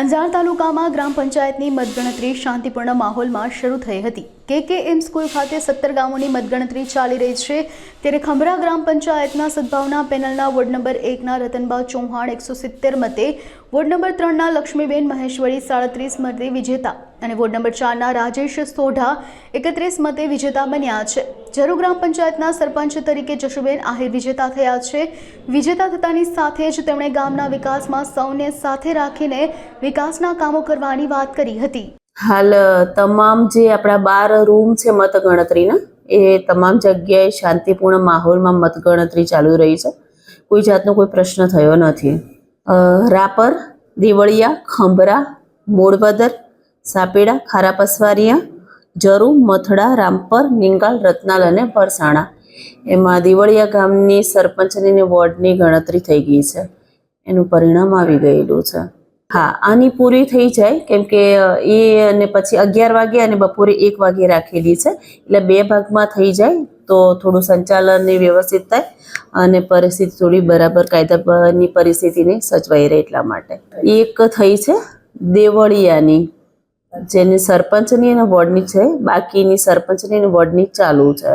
અંજાર તાલુકામાં ગ્રામ પંચાયતની મતગણતરી શાંતિપૂર્ણ માહોલમાં શરૂ થઈ હતી. કે કે એમ સ્કૂલ ખાતે સત્તર ગામોની મતગણતરી ચાલી રહી છે. ત્યારે ખંભરા ગ્રામ પંચાયતના સદભાવના પેનલના વોર્ડ નંબર એકના રતનબા ચૌહાણ એકસો સિત્તેર મતે વોર્ડ નંબર ત્રણના લક્ષ્મીબેન મહેશ્વરી સાડત્રીસ મતે વિજેતા અને વોર્ડ નંબર ચારના રાજેશ સોઢા એકત્રીસ મતે વિજેતા બન્યા છે. જરૂ ગ્રામ પંચાયતના સરપંચ તરીકે જશુબેન આહિર વિજેતા થયા છે. વિજેતા થતાની સાથે જ તેમણે ગામના વિકાસમાં સૌને સાથે રાખીને વિકાસના કામો કરવાની વાત કરી હતી. હાલ તમામ જે આપણા બાર રૂમ છે મતગણતરીના, એ તમામ જગ્યાએ શાંતિપૂર્ણ માહોલમાં મતગણતરી ચાલુ રહી છે. કોઈ જાતનો કોઈ પ્રશ્ન થયો નથી. રાપર, દેવળિયા, ખંભરા, મોડવદર, સાપેડા, ખારા પસવારિયા, જરુ, મથડા, રામપર, નિંગાલ, રત્નાલ અને પરસાણા એમાં દેવળિયા ગામની સરપંચની વોર્ડની ગણતરી થઈ ગઈ છે. એનું પરિણામ આવી ગયેલું છે. હા, આની પૂરી થઈ જાય, કેમ કે એ અને પછી અગિયાર વાગે અને બપોરે એક વાગે રાખેલી છે. એટલે બે ભાગમાં થઈ જાય, તો થોડું સંચાલનની વ્યવસ્થિત થાય અને પરિસ્થિતિ થોડી બરાબર કાયદાની પરિસ્થિતિને સચવાઈ રહે એટલા માટે. એક થઈ છે દેવળિયાની, જેની સરપંચની અને વોર્ડની છે, બાકીની સરપંચની અને વોર્ડની ચાલુ છે.